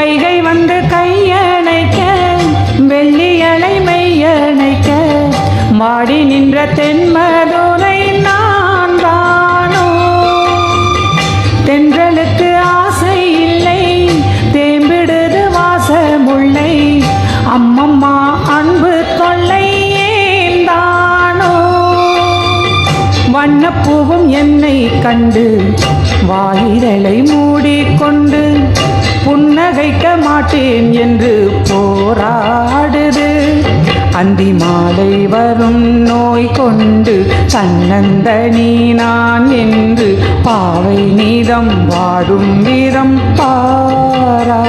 வைகை வந்து கையணைக்க வெள்ளியலை மெய்யணைக்க மாடி நின்ற தென்மதுரை நான் தானோ தென்றலுக்கு ஆசை இல்லை தேம்பிடுது வாசமுல்லை அம்மம்மா அன்பு தொல்லை ஏந்தானோ வண்ணப்பூவும் என்னை கண்டு வாயிரலை மூடிக்கொண்டு புன்னகைக்க மாட்டேன் என்று போராடுது. அந்தி மாலை வரும் நோய் கொண்டு தன்னந்தனி நான் என்று பாவை நீதம் வாடும் வீரம் பாரா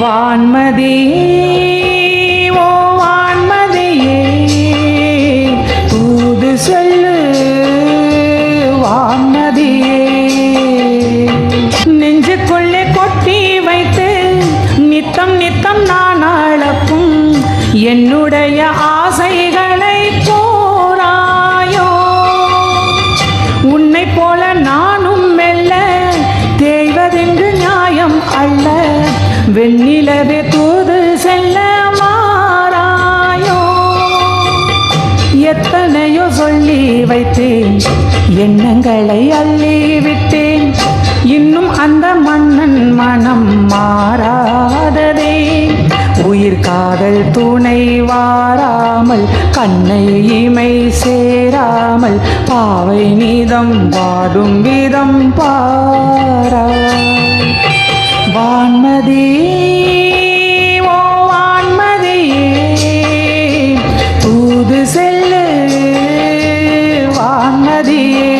வான்மதியே நித்தம் நான் அளக்கும் என்னுடைய ஆசைகளை போராயோ. உன்னை போல நானும் மெல்ல தேய்வதென்று நியாயம் அல்ல. வெண்ணிலவே தூது செல்ல மாறாயோ. எத்தனையோ சொல்லி வைத்தேன் எண்ணங்களை அள்ளி விட்டேன். இன்னும் அந்த மன்னன் மனம் மாறா. காதல் துணை வாராமல் கண்ணை இமை சேராமல் பாவை நீதம் வாடும் விதம் பாரா வான்மதி ஓ வான்மதியே தூது செல்லு வான்மதியே.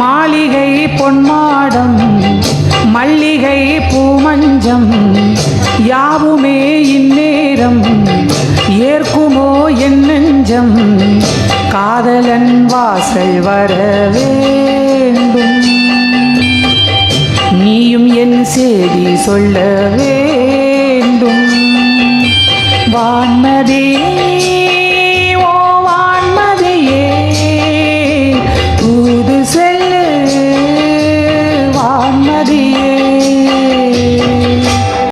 மாளிகை பொன்மாடம் மல்லிகை பூமஞ்சம் யாவுமே இந்நேரம் ஏற்குமோ என் நெஞ்சம்? காதலன் வாசல் வர வேண்டும். நீயும் என் செய்தி சொல்ல வேண்டும். வான்மதே